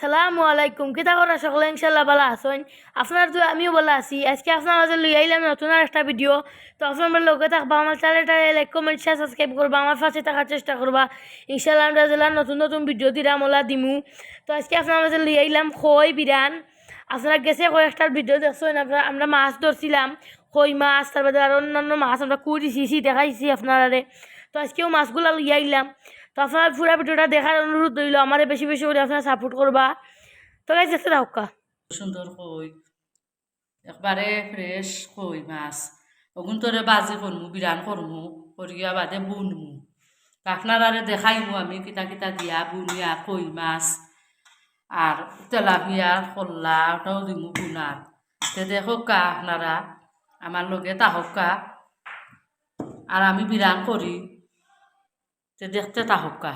সালামু আলাইকুম। কিতা করা সকলে ইনশাল্লাহ ভালো আসেন আপনার তো আমিও ভালো আছি। আজকে আপনার মাঝে লই আইলাম নতুন আর একটা ভিডিও তো আপনার লগে থাকবা আমার চ্যানেলটা লাইক কমেন্ট শেয়ার সাবস্ক্রাইব করবা আমার পাশে থাকার চেষ্টা করবা ইনশাল্লাহ আমরা জেলার নতুন নতুন ভিডিও দিলাম ওলা দিমু। তো আজকে আপনার মাঝে লই আইলাম খই বিরান আপনারা গেছে কয়েকটা ভিডিও দেখছেন আমরা আমরা মাছ ধরছিলাম কই মাছ তারপরে আর অন্যান্য মাছ আমরা কুড়িছি দেখাইছি আপনারা তো আজকেও মাছগুলো লই আইলাম তো আপনারা পুরা ভিডিওটা দেখার অনুরোধ রইল আমারে বেশি বেশি করে আপনারা সাপোর্ট করবা তো গাইজ দেখতে থাকা সুন্দর কই একবারে ফ্রেশ কই মাছ। ওগুন তোরে বাজি করমু বিরান করমু করিয়া বাদে বুনমু। আপনার আরে দেখাইমু আমি কিতা কিতা দিয়া, বুনিয়া, কই মাছ আর তেলাপিয়া কল্লা ওটাও দিমু বুনার তে দেখো কা আপনারা আমার লগে তাহকা আর আমি বিরান করি তে দেখতে তাহকা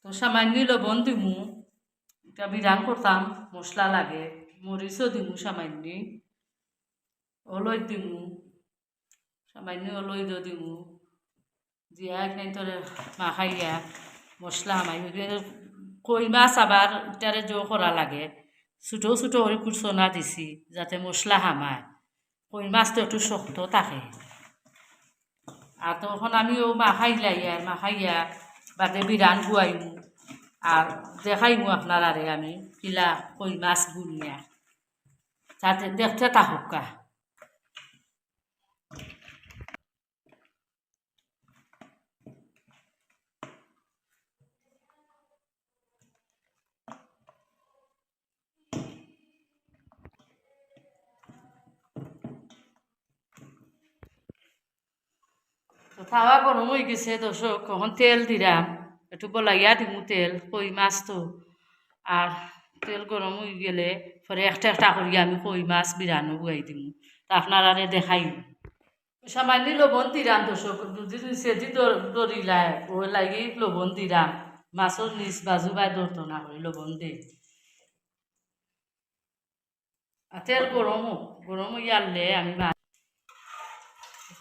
তো সামান্য লবণ দিমু এটা বিধান করতাম মশলা লাগে মরিচও দিমু সামান্য অলই দিমু সামান্য অলই দিমু দিয়া এখানে তোরে মাখাইয়া মশলা হামাই কই মাছ আবার এটারে জো করা লাগে ছোটো ছোটো করে কুচনা দিছি যাতে মশলা হামায় কই মাছটা একটু শক্ত থাকে। আর তখন আমিও মাখাইলাই আর মাখাইয়া বাদে বিরান গুয়াইমু আর দেখাইমু আপনার আরে আমি কিলা কই মাছ গুলিয়া তাতে দেখতে তাহকা তো খাওয়া গরম হয়ে গেছে, দর্শক। কখন তেল দিলাম। একটু বলাইয়া দিমু তেল, কই মাছ তো। আর তেল গরম হয়ে গেলে পরে একটা একটা করি আমি কই মাছ বিরানো গুয়াই দিমু। তা আপনার দেখাই সামান্য লবণ দিলাম, দর্শক। সেদি দরিলায় ওই লাগি লবণ দিলাম। মাছর নিচ বাজু বাই দরতো না করে লবণ দে। তেল গরম গরম আনলে আমি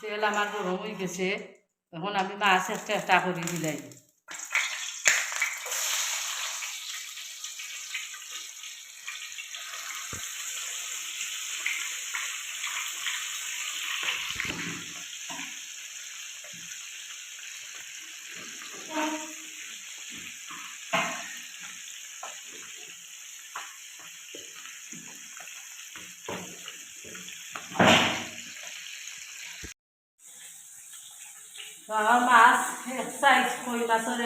তেল আমার গরম হয়ে গেছে এখন আমি মাছ একটা করে দিলাই। মাছ এক সাইজ কই, মাছের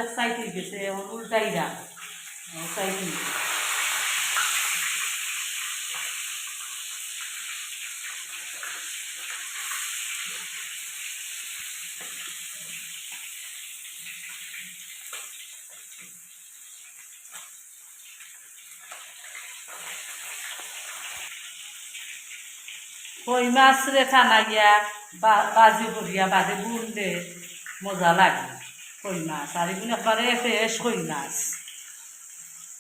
উল্টাই যা এক সাইজ কই মাছ রে টানা গিয়া বাজি করিয়া বাদে বুন দে মজা লাগে কই মাছ? আর এগুলো একবারে ফ্রেশ কই মাছ?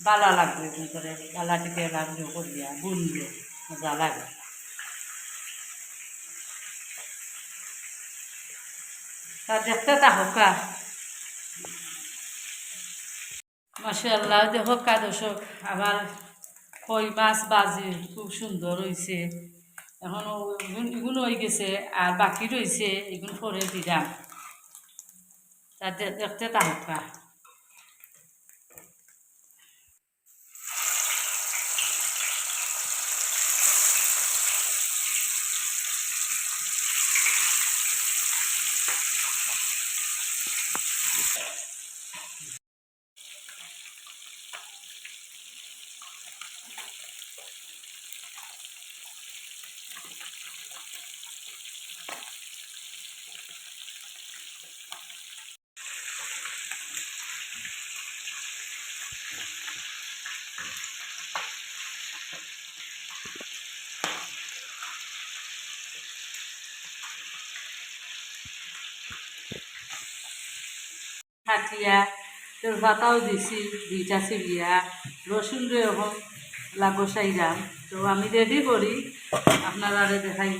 বালা লাগবে এগুলো করে। বালা টিকে লাগবে করিয়া বুন দে মজা লাগে তা দেখতে তাহকা মাসাল্লাহ দেখো কা দর্শক আমার কই মাছ বাজি, খুব সুন্দর হয়েছে এখন এগুলো হয়ে গেছে, আর বাকি রয়েছে এগুলো পরে দিলাম। তাতে দেখতে তাহকা কাটিয়া তোর পাতাও দিছি, দুইটা চিবিয়া রসুন এখন লাগসাইরাম তো আমি রেডি করি আপনারা দেখাই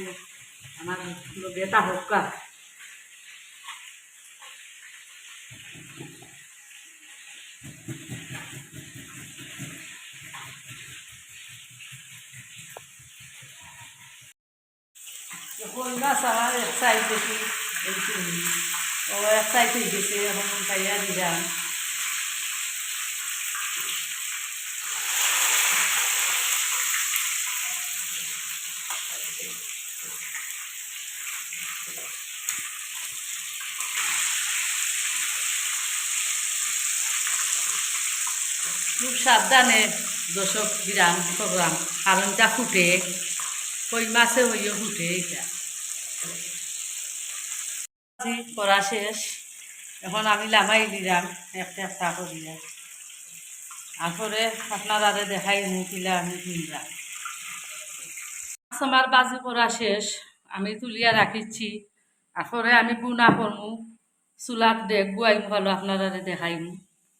আমার এটা হোকা কই মাছ আমার এক সাইড দেখি। ও এক সাইড গেছে, এখন পাইয়া দিলাম খুব সাবধানে দর্শক বিরাম প্রোগ্রাম। কারণটা ফুটে কই মাসে হইও ফুটে এটা করা শেষ। এখন আমি লামাই দিলাম, একটা একটা তারপরে আপনারা দেখাই মুখিলা আমি কিনলাম আমার বাজি করা শেষ, আমি তুলিয়া রাখিছি তারপরে আমি বুনা করমু, চুলাত দেখ বুয়াইমু ভালো আপনারা দেখাইমু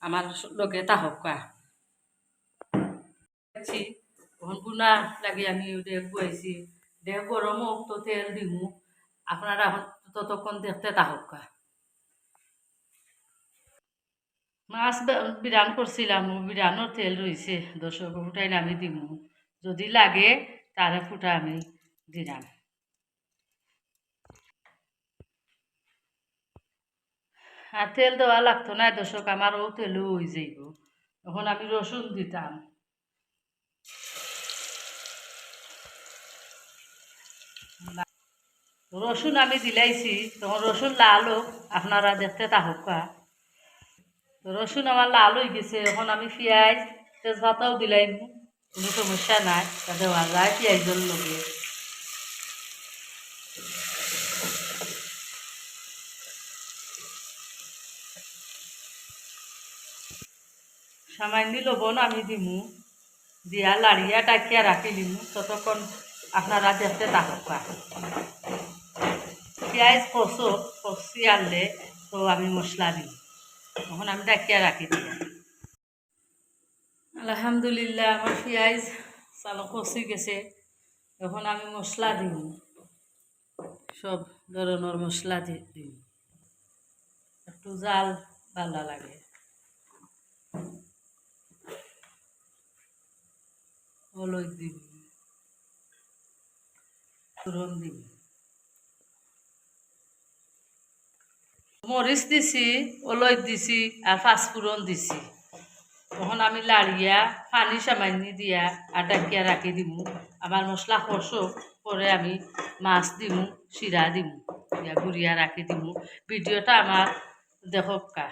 আমার লগে তাহকা তখন বুনা লাগি আমি দেখ বুয়াইছি। দেখ গরম তো তেল দিমু। আপনারা ততক্ষণ দেখতে তাহকা মাছ বিরান করছিলাম বিরানোর তেল রয়েছে দর্শক ফুটাই আমি দিমু। যদি লাগে, তারে ফুটা আমি দিলাম। আর তেল দেওয়া লাগতো না দর্শক আমারও তেলও হয়ে যাইব। এখন আমি রসুন দিতাম। রসুন আমি দিলাইছি তখন রসুন লাল হোক, আপনারা দেখতে তাহকা তো রসুন আমার লাল হয়ে গেছে, এখন আমি পেঁয়াজ, তেজপাতাও দিলাইম, কোনো সমস্যা নাই তা দেওয়া যায় পেঁয়াজের লগে সামান্য লবণ আমি দিমু, দিয়া লাড়িয়া টাকিয়া রাখি দিমু, ততক্ষণ আপনারা দেখতে থাকা পেঁয়াজ কষো, কষি আনলে তো আমি মশলা দিই। তখন আমি ডাকিয়া রাখি দিই আলহামদুলিল্লাহ, আমার পেঁয়াজ চালো কষি গেছে। এখন আমি মশলা দিই। সব ধরনের মশলা দিই। একটু জাল ভালো লাগে। হলুদ দিবি ফোড়ন দিবি মরিচ দিছি অলৈদ দিছি আর পাঁচফোড়ন দিছি। তখন আমি লাড়িয়া পানি সামান্য দিয়া আর ডাকিয়া রাখি দিমু। আমার মশলা কষো পরে আমি মাছ দিমু, চিৰা দিমু দিয়া গুড়িয়া রাখি দিমু। ভিডিওটা আমার দেখক কা।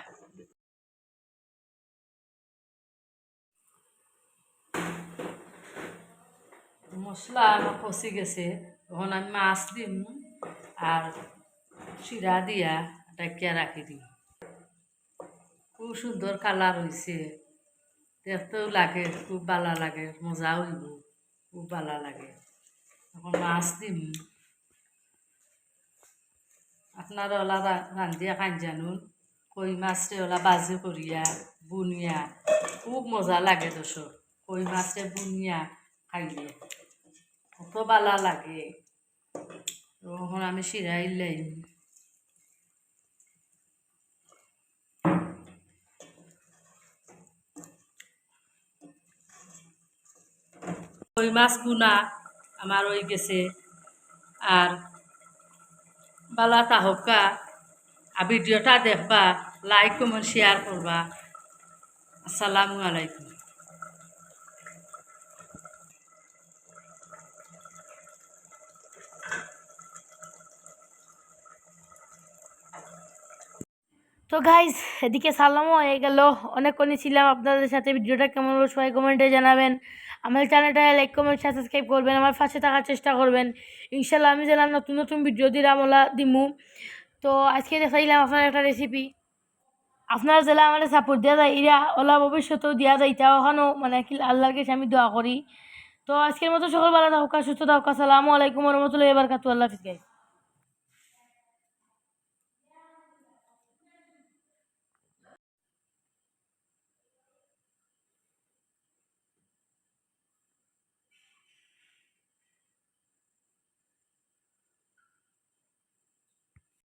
মশলা আমার কষি গেছে। তখন আমি মাছ দিম আর চিরা দিয়া। ডাকিয়া রাখি দিম খুব সুন্দর কালার হয়েছে দেখতেও লাগে, খুব ভালো লাগে মজা হইব, খুব ভালো লাগে। এখন মাছ দিম। আপনারা ওলা রান্ধিয়া খান জানুন। কই মাছরে ওলা বাজি করিয়া, বুনিয়া, খুব মজা লাগে দোষর কই মাছরে বুনিয়া খাইলে, কত ভালো লাগে। তখন আমি শিরাই লাইম। কই মাছ গুনা আমার ওই গেছে। আর বালা তাহকা, আর ভিডিওটা দেখবা লাইক কমেন্ট শেয়ার করবা। আসসালামু আলাইকুম। তো গাইজ এদিকে সালামও হয়ে গেল। অনেকক্ষণই ছিলাম আপনাদের সাথে। ভিডিওটা কেমন হলো সবাই কমেন্টে জানাবেন। আমার চ্যানেলটা লাইক কমেন্ট সাবস্ক্রাইব করবেন। আমার পাশে থাকার চেষ্টা করবেন। ইনশাল্লাহ আমি যেন নতুন নতুন ভিডিও দিলাম, ওলা দিমু। তো আজকে দেখাইলাম আপনার একটা রেসিপি আপনার জেলা আমার সাপোর্ট দেওয়া যায়, এরা ওলা ভবিষ্যতেও দেওয়া যায় তা ওখানেও মানে কি আল্লাহর কাছে আমি দোয়া করি। তো আজকের মতো সকল ভালো থাকুক সুস্থ থাকুক। আসসালামু আলাইকুম রহমতুল্লাহ এবার কাতু আল্লাহ হাফিজ গাইজ